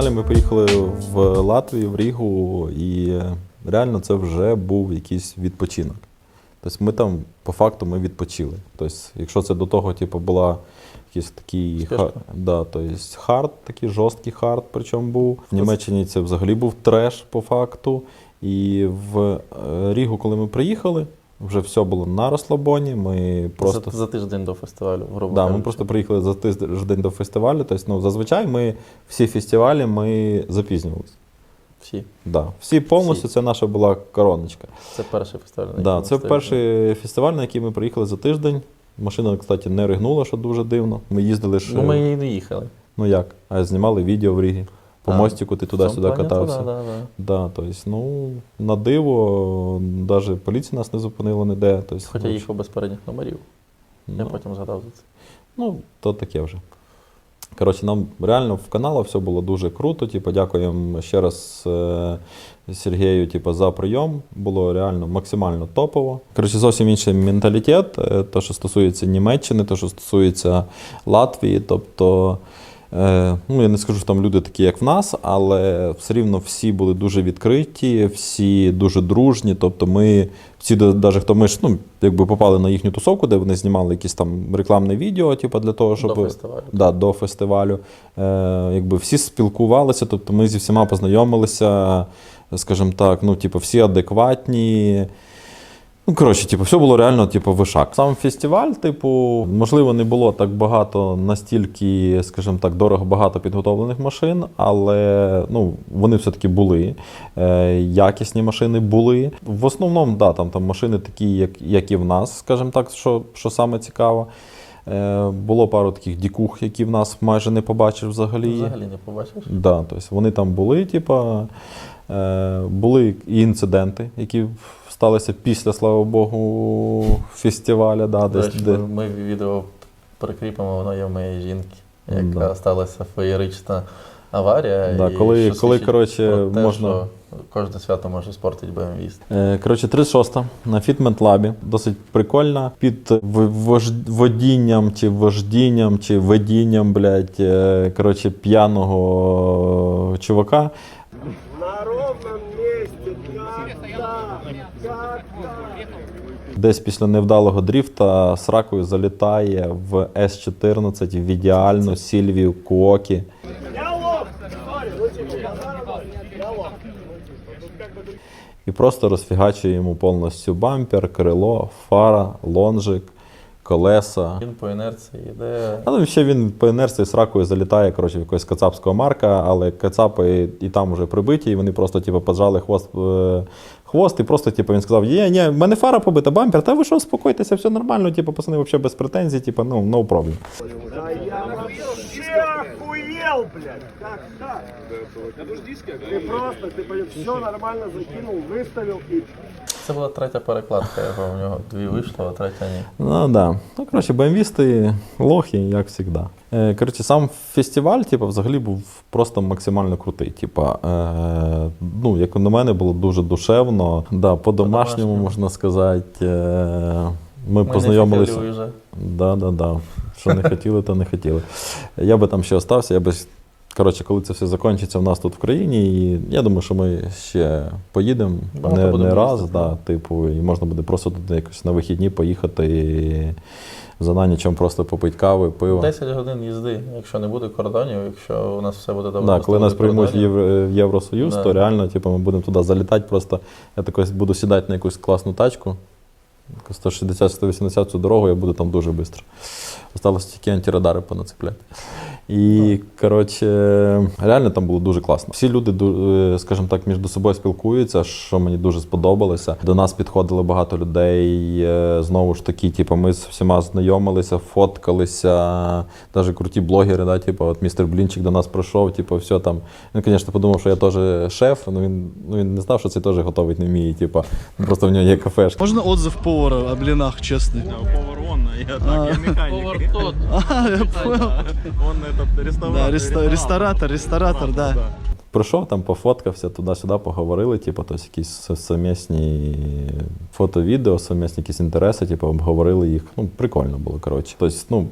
далі ми поїхали в Латвію, в Рігу, і реально це вже був якийсь відпочинок. Тобто ми там, по факту, ми відпочили. Тобто, якщо це до того, типу, була якийсь такий ха, Спешка. да, тобто хард, такий жорсткий хард, причому був. В Німеччині це взагалі був треш по факту. І в е, Рігу, коли ми приїхали, вже все було на розслабоні. Ми просто За, за тиждень до фестивалю, грубо Да, ми просто приїхали за тиждень до фестивалю. Тобто, ну, зазвичай ми всі фестивалі ми запізнювалися. Всі. Да. Всі повністю Всі. це наша була короночка. Це перший фестиваль. на Да, це перший фестиваль, на який ми приїхали за тиждень. Машина, кстати, не ригнула, що дуже дивно. Ми їздили ж. Ну, ми і не їхали. Ну як? А знімали відео в Рігі. По А, мостику ти туди-сюди катався. то Да, да, да. Да, тобто, ну, на диво, навіть поліція нас не зупинила ніде. Тобто, Хоча ну, їхав без передніх номерів. Я ну, потім згадав за це. Ну, то таке вже. Коротше, нам реально в каналу все було дуже круто. Типу, дякуємо ще раз е, Сергію типу, за прийом. Було реально максимально топово. Коротше, зовсім інший менталітет, е, то, що стосується Німеччини, то, що стосується Латвії. Тобто, ну, я не скажу, що там люди такі, як в нас, але все рівно всі були дуже відкриті, всі дуже дружні. Тобто, ми всі, навіть хто ми ж ну, якби попали на їхню тусовку, де вони знімали якісь там рекламне відео, типу, для того, щоб До фестивалю. Да, до фестивалю. Е, якби всі спілкувалися, тобто ми зі всіма познайомилися, скажімо так, ну, типу, всі адекватні. Ну, коротше, типу, все було реально, типу, вишак. Сам фестиваль, типу, можливо, не було так багато настільки, скажімо так, дорого багато підготовлених машин, але ну, вони все-таки були. Е, якісні машини були. В основному, да, там, там машини такі, як, як і в нас, скажімо так, що, що саме цікаво. Е, було пару таких дікух, які в нас майже не побачиш взагалі. Взагалі не побачиш. Да, тобто вони там були, типа, е, були і інциденти, які сталися після, слава Богу, фестиваля. Да, десь, речі, де, ми, відео прикріпимо, воно є в моєї жінки, яка Да. сталася феєрична аварія. Да, і коли- що коли, коротше, те, можна- Кожне свято може спортити BMW. Е, Коротше, 36 на фітмент-лабі. Досить прикольна. Під водінням чи вождінням, чи ведінням, блядь, е, коротше, п'яного чувака. Десь після невдалого дріфта сракою залітає в С-14 в ідеальну Сільвію Куокі. І просто розфігачує йому повністю бампер, крило, фара, лонжик, колеса. Він по інерції йде. Але ще він по інерції з ракою залітає коротше, в якогось кацапського марка, але кацапи і там вже прибиті, і вони просто типу, поджали хвост, е, хвост, і просто типу, він сказав: Є, ні, в мене фара побита, бампер, та ви що, спокойтеся, все нормально, типу, пацани, взагалі без претензій, типу, ну, no problem Да я вообще охуел, блядь. Как так? Ты просто, ты все нормально закинул, выставил и Це була третя перекладка, його у нього дві вийшло, а третя ні. Ну да. Ну, коротше, бмвісти лохи, як завжди. Е, коротше, сам фестиваль, типу, взагалі був просто максимально крутий. Типа, е, ну, як на мене, було дуже душевно. Да, по-домашньому, По-домашньому. можна сказати. Е, ми, Ми познайомилися. Да, да, да. Що не хотіли, то не хотіли. Я би там ще остався, я би. Коротше, коли це все закінчиться в нас тут в країні, і я думаю, що ми ще поїдемо Багато не, не раз, їздити, да, типу, і можна буде просто туди якось на вихідні поїхати і за нанічем просто попити кави, пиво. 10 годин їзди, якщо не буде кордонів, якщо у нас все буде добре. Да, коли нас приймуть в. Євро, в Євросоюз, Да. то реально типу, ми будемо туди залітати. Просто я такось буду сідати на якусь класну тачку. 160-180 цю дорогу, я буду там дуже швидко. Осталось тільки антирадари понацепляти. І, коротше, реально там було дуже класно. Всі люди, е, скажімо так, між собою спілкуються, що мені дуже сподобалося. До нас підходило багато людей. е, Знову ж таки, типу, ми з всіма знайомилися, фоткалися. Навіть круті блогери, да, типу, от містер Блінчик до нас прийшов, типу, все там. Він, звісно, подумав, що я теж шеф, але він, ну, він не знав, що це теж готовить не вміє. Типу, просто в нього є кафешка. Можно отзыв повара о блинах, честный? Повар он, я так, я механик. А, я понял. Он этот реставратор. Да, реста- ресторатор, ресторатор, да. Прийшов, там пофоткався, туди-сюди поговорили, типу, тобто якісь со- совмісні фото-відео, совмісні якісь інтереси, типу, обговорили їх. Ну, прикольно було, коротше. Тобто, ну,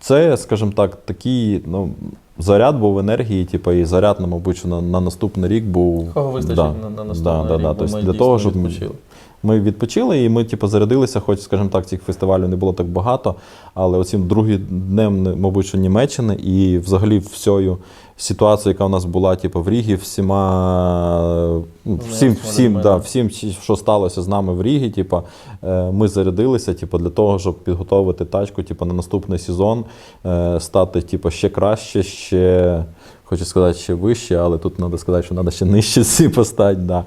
це, скажімо так, такі, ну, заряд був енергії, типу, і заряд, мабуть, на, на наступний рік був. Кого вистачить да, на, на наступний да, рік, да. бо Тобто ми для того, щоб відпочили. Ми відпочили, і ми, типу, зарядилися, хоч, скажімо так, цих фестивалів не було так багато, але оцим другим днем, мабуть, що Німеччини, і взагалі всьою ситуацією, яка у нас була, типу, в Рігі, всіма, ну, всім, всім, да, всім, що сталося з нами в Рігі, типу, е, ми зарядилися, типу, для того, щоб підготовити тачку, типу, на наступний сезон, е, стати, типу, ще краще, ще. Хочу сказати, ще вище, але тут треба сказати, що треба ще нижче всі поставити. Да.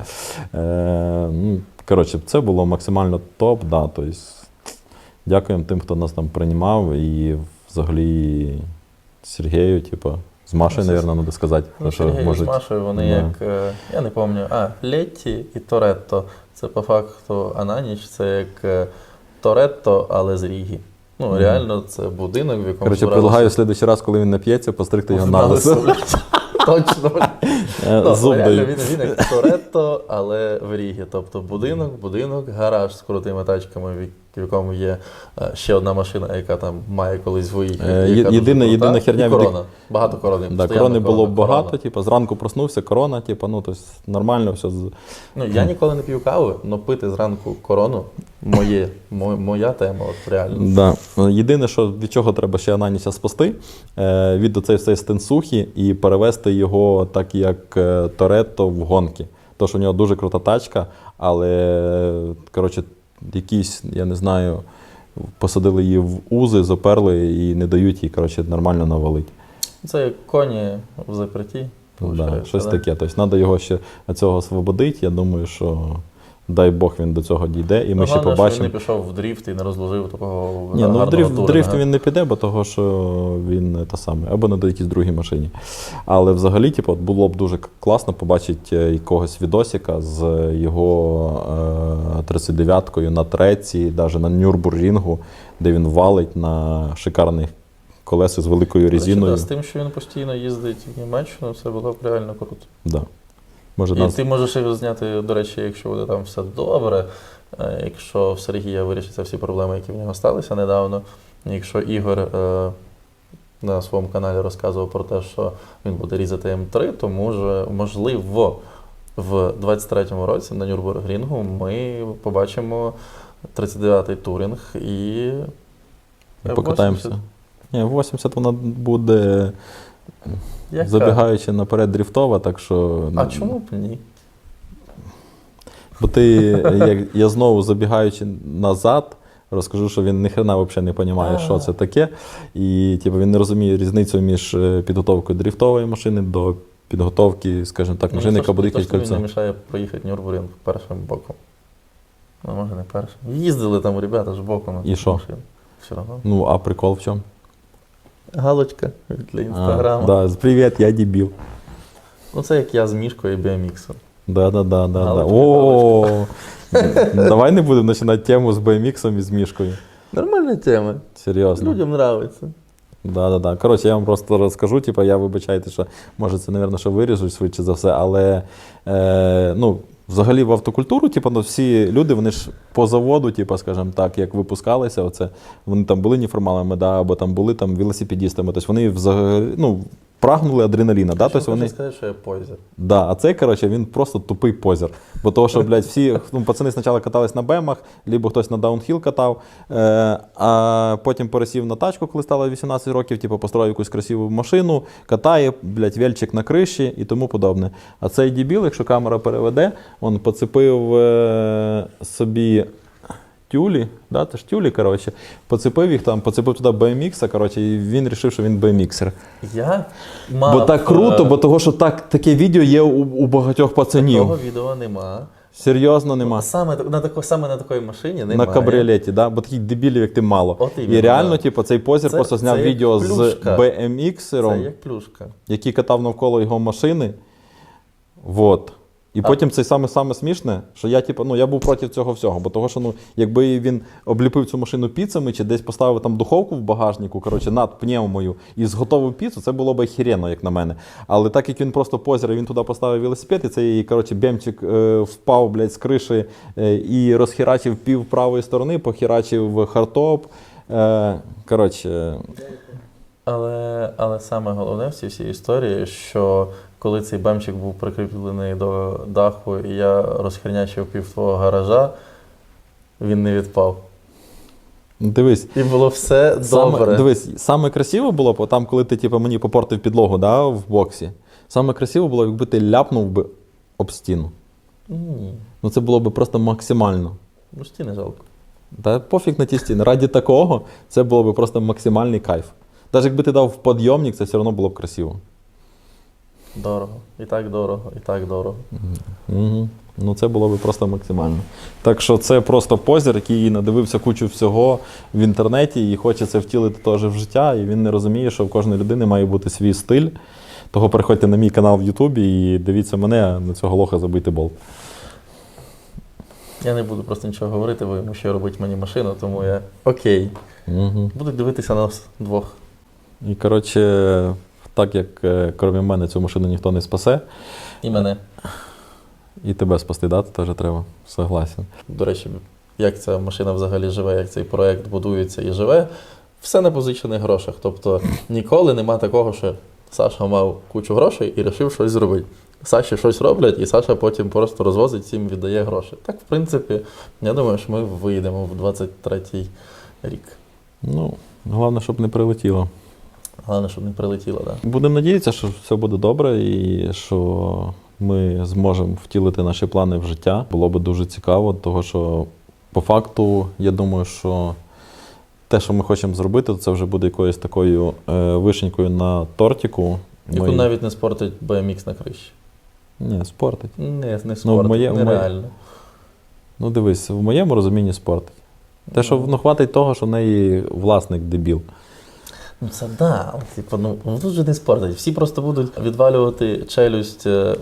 Е, ну, коротше, це було максимально топ. Да, тобто, дякуємо тим, хто нас там приймав, і взагалі Сергію, типу, з Машею, мабуть, треба сказати. Ну, що Сергій можуть- з Машою, вони Да. як, е, я не пам'ятаю, а, Летті і Торетто. Це по факту Ананіч, це як е, Торетто, але з Ріги. Ну, Мгм. реально, це будинок, в якому Коротше, предлагаю в следующий раз, коли він нап'ється, постригти його на лисо. Точно. Е, Ну, Зуб даю. він, як Торетто, але в Рігі. Тобто будинок, будинок, гараж з крутими тачками, в якому є е, ще одна машина, яка там має колись виїхати. Е, єдина- єдина херня, від корона. Багато корони. Да, корони було корона, багато, корона. типу, зранку проснувся, корона, типу, ну, тобто, нормально все. Ну, я ніколи не п'ю кави, але пити зранку корону моє, мо- моя тема, от реально. Да. Єдине, що від чого треба ще Ананіся спасти, е, від оцей стенсухи і перевести його так, як Торетто в гонки. То, що у нього дуже крута тачка, але коротше, якісь, я не знаю, посадили її в узи, заперли і не дають їй коротше, нормально навалити. Це як коні в заперті. Да, щось да? таке. Тобто треба його ще цього освободити. Я думаю, що дай Бог він до цього дійде, і ми ще головне, що побачимо. Він не пішов в дріфт і не розложив такого Ні, ну в дрифт, в дрифт він не піде, бо того, що він та саме, або на якійсь другій машині. Але взагалі, типу, було б дуже класно побачити е, якогось відосика з його е, 39-кою на треці, навіть на Нюрбургінгу, де він валить на шикарних колеса з великою резиною. З тим, що він постійно їздить в Німеччину, це було б реально круто. Да. Може, І нас... ти можеш його зняти, до речі, якщо буде там все добре, е, якщо в Сергія вирішаться всі проблеми, які в нього сталися недавно. Якщо Ігор е, на своєму каналі розказував про те, що він буде різати М3, то може, можливо, в 23-му році на Нюрбургрінгу ми побачимо 39-й турінг і. І покатаємося. Ні, 80 вона буде Яка? забігаючи наперед дріфтова, так що. А чому б ні? Бо ти, як я знову забігаючи назад, розкажу, що він ніхрена взагалі не розуміє, що це таке. І типу, він не розуміє різницю між е, підготовкою дріфтової машини до підготовки, скажімо так, машини, яка буде ж тобі не мішає проїхати Нюрбурінг першим боком. Ну, може, не першим. Їздили там ребята ж боком. на І що? Все одно. Ну, а прикол в чому? Галочка для інстаграму. Да, привіт, я дебіл. Ну, це як я з мішкою і біоміксом. Да, да, да, да, да. Галочка, О, давай не будемо починати тему з BMX і з мішкою. Нормальна тема. Серйозно. Людям нравиться. Да, да, да. Коротше, я вам просто розкажу, типу, я вибачайте, що може це, напевно, що виріжуть швидше за все, але е, ну, взагалі в автокультуру, типу, ну, всі люди, вони ж по заводу, типу, скажімо так, як випускалися, оце, вони там були неформалами, да, або там були там велосипедістами. Тобто вони взагалі ну, прагнули адреналіна. Да? Тобто вони... сказати, що я позір. Да, а цей, коротше, він просто тупий позір. Бо того, що, блядь, всі ну, пацани спочатку катались на бемах, либо хтось на даунхіл катав, е, а потім пересів на тачку, коли стало 18 років, типу, построїв якусь красиву машину, катає, блядь, вельчик на криші і тому подобне. А цей дебіл, якщо камера переведе, він поцепив е, собі. Тюлі, да, це ж тюлі, коротше, поцепив їх там, поцепив туди BMX, коротше, і він вирішив, що він BMXер. Я мав... Бо так круто, е, бо того, що так, таке відео є у, у багатьох пацанів. Такого відео нема. Серйозно нема. Саме на, тако, саме на такій машині немає. На кабріолеті, да? бо таких дебілів, як ти мало. От іменно, і реально, да. типу, цей позір Це- просто зняв це як відео з плюшка. BMX-ером, Це як плюшка. який катав навколо його машини. Вот. І А- потім це саме саме смішне, що я, типу, ну, я був проти цього всього. Бо того, що ну, якби він обліпив цю машину піцами чи десь поставив там духовку в багажнику, коротше, над пневмою і зготовив піцу, це було б охеренно, як на мене. Але так як він просто позір, він туди поставив велосипед, і цей коротше, бемчик е, впав блядь, з криші е, і розхерачив пів правої сторони, похерачив хардтоп. Е, коротше, Але, але саме головне в цій всій історії, що коли цей бемчик був прикріплений до даху, і я розхренячив пів твого гаража, він не відпав. Дивись, І було все Саме, добре. дивись, саме красиво було, бо там, коли ти типу, мені попортив підлогу да, в боксі. Саме красиво було, якби ти ляпнув би об стіну. Ні, Ну це було б просто максимально. ну стіни жалко. Та пофіг на ті стіни. Раді такого це було б просто максимальний кайф. Навіть якби ти дав в підйомник, це все одно було б красиво. Дорого. І так дорого, і так дорого. Угу. Ну це було б просто максимально. Так що це просто позір, який надивився кучу всього в інтернеті і хоче це втілити теж в життя. І він не розуміє, що в кожної людини має бути свій стиль. Того переходьте на мій канал в Ютубі і дивіться мене, на цього лоха забити болт. Я не буду просто нічого говорити, бо йому ще робить мені машину, тому я окей. Угу. Будуть дивитися на нас двох. І коротше, так як е, крім мене цю машину ніхто не спасе, І мене. і тебе спасти дати теж треба. Согласен. До речі, як ця машина взагалі живе, як цей проект будується і живе, все на позичених грошах. Тобто ніколи нема такого, що Саша мав кучу грошей і вирішив щось зробити. Саші щось роблять, і Саша потім просто розвозить всім віддає гроші. Так, в принципі, я думаю, що ми вийдемо в 23-й рік. Ну, головне, щоб не прилетіло. Головне, щоб не прилетіло. Да. Будемо надіятися, що все буде добре і що ми зможемо втілити наші плани в життя. Було би дуже цікаво, тому що по факту, я думаю, що те, що ми хочемо зробити, це вже буде якоюсь такою е, вишенькою на тортику. Яку Ми- навіть не спортить BMX на криші. Ні, спортить. Не, не спортить, моє- в моє- нереально. Ну дивись, в моєму розумінні спортить. Те, що ну, хватить того, що в неї власник дебіл. Ну це да, типу, ну ну, тут же не спортить. Всі просто будуть відвалювати челюсть е,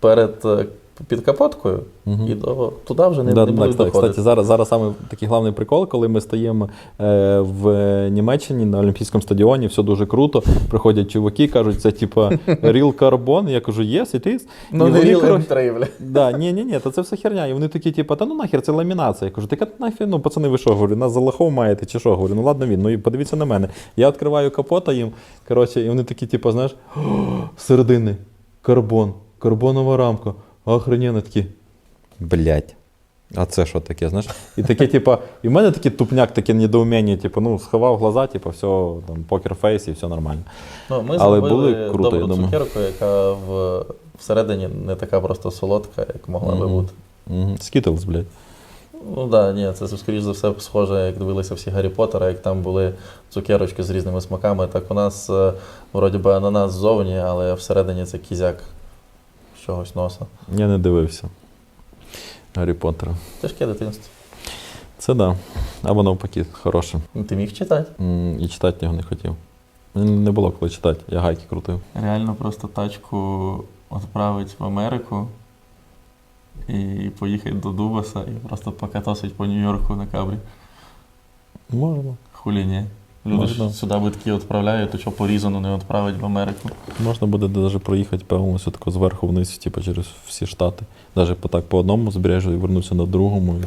перед е, під капоткою, Мгм. і до, туди вже не, да, не будуть доходити. кстати, зараз, зараз саме такий головний прикол, коли ми стоїмо е, в Німеччині на Олімпійському стадіоні, все дуже круто. Приходять чуваки, кажуть, це типа real carbon. Я кажу, yes, it is. Ну не ріл коротше, Да, ні, ні, ні, то це все херня. І вони такі, типу, та ну нахер, це ламінація. Я кажу, так нахер, ну пацани, ви що, говорю, нас за лохов маєте чи що? Говорю, ну ладно він, ну і подивіться на мене. Я відкриваю капота їм, коротше, і вони такі, типу, знаєш, середини, карбон, карбонова рамка, охрененно такі. Блять. А це що таке, знаєш? І таке, типу, і в мене такий тупняк, таке недоуміння, типу, ну, сховав глаза, типу, все, там, покер-фейс і все нормально. Ну, ми Але були круто, добру я думаю. цукерку, яка в, всередині не така просто солодка, як могла би бути. Скітлз, блядь. Ну так, да, ні, це скоріш за все схоже, як дивилися всі Гаррі Поттера, як там були цукерочки з різними смаками. Так у нас е, вроді би ананас ззовні, але всередині це кізяк з чогось носа. Я не дивився. Гаррі Поттера. Тяжке дитинство. Це да. Або навпаки, хороше. Ну, Ти міг читати? М, І читати його не хотів. Мені Не було коли читати, я гайки крутив. Реально просто тачку відправити в Америку і поїхати до Дубаса і просто покатосить по Нью-Йорку на кабрі. Можна. Хулі ні. Люди Можна. ж сюди битки відправляють, то що порізано не відправить в Америку. Можна буде навіть проїхати повністю тако зверху вниз, типу, через всі штати. Навіть по так по одному збережжю і вернутися на другому. І...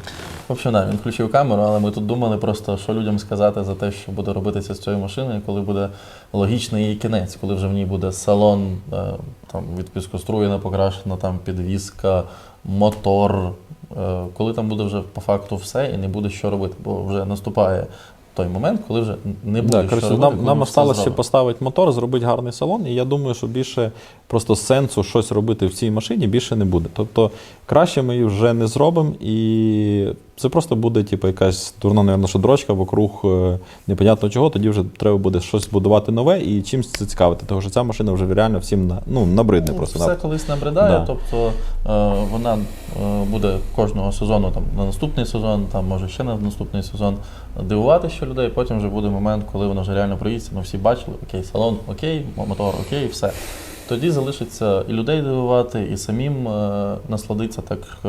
В общем, да, він включив камеру, але ми тут думали просто, що людям сказати за те, що буде робитися з цією машиною, коли буде логічний її кінець, коли вже в ній буде салон, е, там від піскоструєна покрашена, там підвізка, мотор. е, Коли там буде вже по факту все і не буде що робити, бо вже наступає той момент, коли вже не буде Да, що коротше, робити. нам, коли нам все осталось ще зроблено. поставити мотор, зробити гарний салон, і я думаю, що більше просто сенсу щось робити в цій машині більше не буде. Тобто краще ми її вже не зробимо, і це просто буде типу, якась дурна, напевно, що дрочка вокруг е, непонятно чого, тоді вже треба буде щось будувати нове і чимось це цікавити. Тому що ця машина вже реально всім на, ну, набридне Ну, просто. Все на- колись набридає, Да. тобто е, вона е, буде кожного сезону, там, на наступний сезон, там, може ще на наступний сезон дивувати ще людей. Потім вже буде момент, коли вона вже реально проїздиться. Ну, всі бачили, окей, салон, окей, мотор, окей, все. Тоді залишиться і людей дивувати, і самим е, насладитися так, е,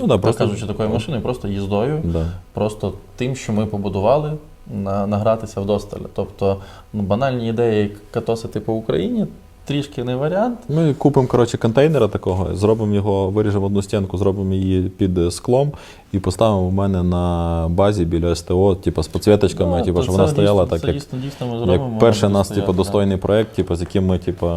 да, так просто- кажучи, такою машиною, просто їздою Да. просто тим, що ми побудували, на, награтися вдосталь. Тобто ну, банальні ідеї, катосити по Україні, трішки не варіант. Ми купимо коротше, контейнера такого, зробимо його, виріжемо одну стінку, зробимо її під склом і поставимо в мене на базі біля СТО, типу, з підсвіточками, Ну, типу, щоб вона стояла дійсно- так, як, дійсно, дійсно ми зробимо. як перший нас типу, стояти, да. достойний проєкт, типу, з яким ми, типу,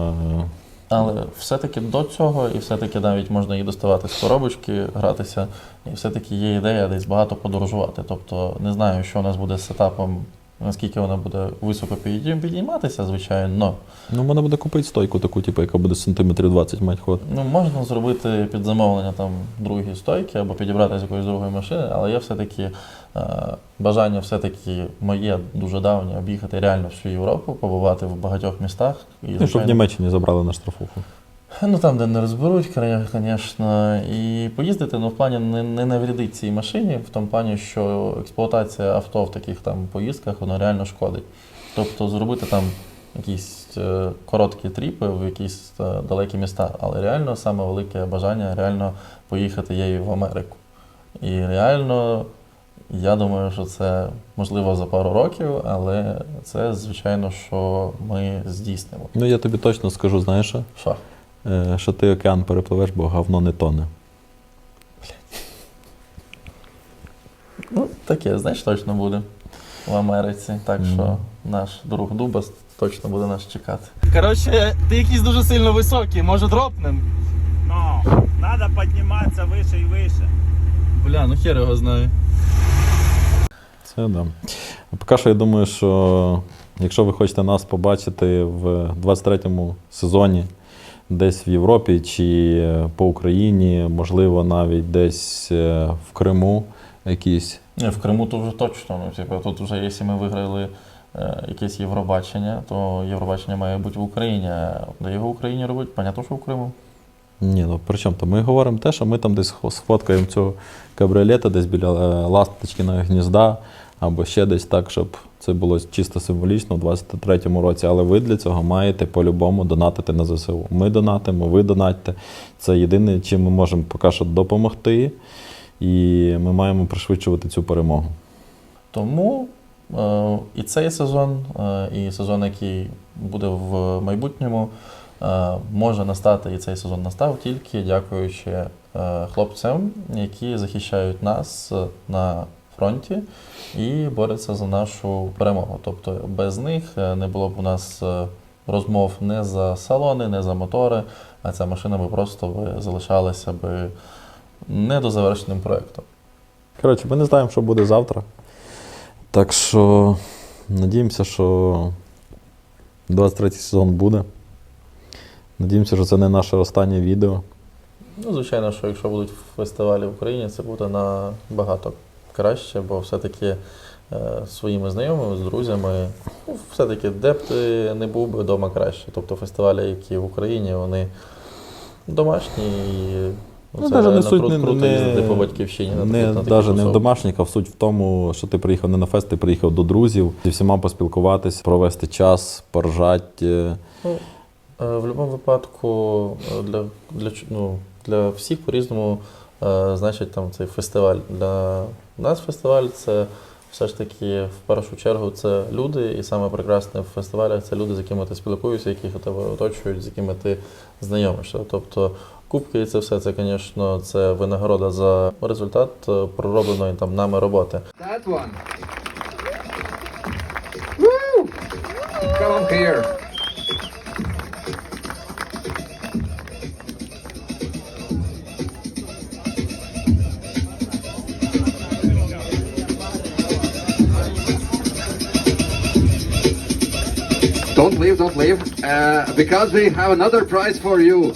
Але все-таки до цього, і все-таки навіть можна її доставати з коробочки, гратися, і все-таки є ідея десь багато подорожувати. Тобто не знаю, що у нас буде з сетапом, наскільки вона буде високо підійматися, звичайно. ну, можна буде купити стойку таку, типу, яка буде сантиметрів 20 мать ход. Ну, можна зробити під замовлення там другі стойки або підібрати з якоїсь другої машини, але є все-таки е, бажання все-таки моє дуже давнє об'їхати реально всю Європу, побувати в багатьох містах. І, Ну, щоб в Німеччині забрали на штрафуху. Ну там, де не розберуть, звісно, і поїздити, ну в плані не, не навредить цій машині, в тому плані, що експлуатація авто в таких там поїздках воно реально шкодить. Тобто зробити там якісь е, короткі тріпи в якісь е, далекі міста, але реально саме велике бажання реально поїхати і в Америку. І реально, я думаю, що це можливо за пару років, але це, звичайно, що ми здійснимо. Ну, я тобі точно скажу, знаєш, що? Що? Е, ти океан перепливеш, бо говно не тоне. Ну, таке, знаєш, точно буде в Америці. Так що наш друг Дубас точно буде нас чекати. Коротше, ти якийсь дуже сильно високий, може дропнем? Но надо подниматься выше и выше. Бля, ну хер його знаю. Це да. Поки що я думаю, що якщо ви хочете нас побачити в 23-му сезоні, десь в Європі чи по Україні, можливо, навіть десь е, в Криму якісь. Ні, в Криму то вже точно. Ну, типу, тут вже, якщо ми виграли е, якесь Євробачення, то Євробачення має бути в Україні. А Де його в Україні робить? Понятно, що в Криму. Ні, ну при чому то? Ми говоримо те, що ми там десь сфоткаємо цього кабріолета десь біля е, ласточкиного гнізда, або ще десь так, щоб це було чисто символічно у 23-му році. Але ви для цього маєте по-любому донатити на ЗСУ. Ми донатимо, ви донатьте. Це єдине, чим ми можемо поки що допомогти, і ми маємо пришвидшувати цю перемогу. Тому е, і цей сезон, е, і сезон, який буде в майбутньому, е, може настати, і цей сезон настав тільки дякуючи хлопцям, які захищають нас на фронті і борються за нашу перемогу. Тобто без них е, не було б у нас е, розмов не за салони, не за мотори, а ця машина би просто би залишалася би недозавершеним проєктом. Коротше, ми не знаємо, що буде завтра. Так що надіємося, що 23-й сезон буде. Надіємося, що це не наше останнє відео. Ну, звичайно, що якщо будуть фестивалі в Україні, це буде набагато краще, бо все-таки е, своїми знайомими, з друзями, ну, все-таки де б ти не був би вдома краще. Тобто фестивалі, які в Україні, вони домашні і Ну, це даже не суть круто не, їздити по батьківщині. на не, в домашніх, а суть в тому, що ти приїхав не на фест, ти приїхав до друзів, зі всіма поспілкуватись, провести час, поржати. Ну, е, в будь-якому випадку е, для, для, ну, для всіх по-різному е, значить там цей фестиваль. Для нас фестиваль це все ж таки в першу чергу це люди, і саме прекрасне в фестивалях це люди, з якими ти спілкуєшся, яких тебе оточують, з якими ти знайомишся. Тобто кубки і це все, це, звісно, це винагорода за результат е, проробленої там нами роботи. That one. Woo! Come here. Don't leave, don't leave, uh, because we have another prize for you.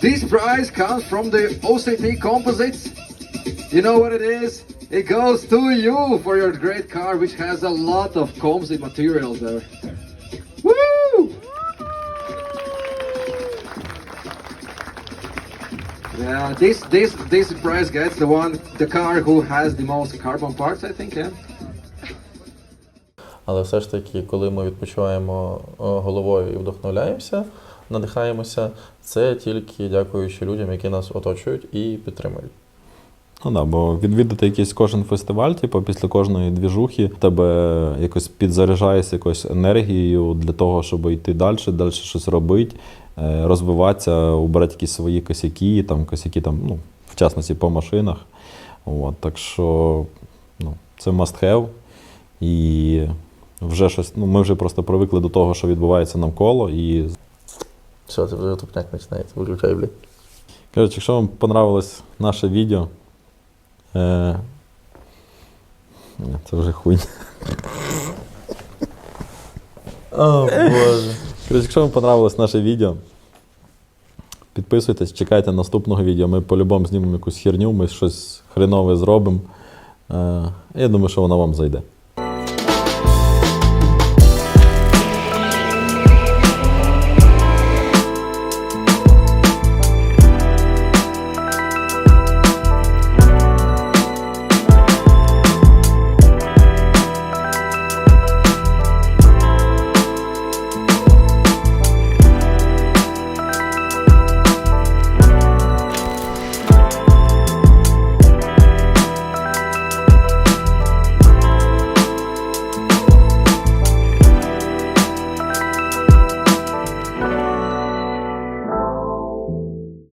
This prize comes from the OCT Composites. You know what it is? It goes to you for your great car, which has a lot of composite material there. Woo! Yeah, this this this prize gets the one the car who has the most carbon parts, I think. Yeah. Але все ж таки, коли ми відпочиваємо головою і вдохновляємося, надихаємося, це тільки дякуючи людям, які нас оточують і підтримують. Ну да, бо відвідати якийсь кожен фестиваль, типу, після кожної двіжухи, тебе якось підзаряджаєшся якоюсь енергією для того, щоб йти далі, далі щось робити, е, розвиватися, убирати якісь свої косяки, там, косяки, там, ну, в частності по машинах. От, так що ну, це must have. І вже щось, ну, ми вже просто привикли до того, що відбувається навколо. І Все, це вже тупняк починається. Виключай, блядь. Коротше, якщо вам понравилось наше відео, е... це вже хуйня. О, Боже. Коротше, якщо вам понравилось наше відео, підписуйтесь, чекайте наступного відео. Ми по-любому знімемо якусь херню, ми щось хренове зробимо. Е... Я думаю, що воно вам зайде.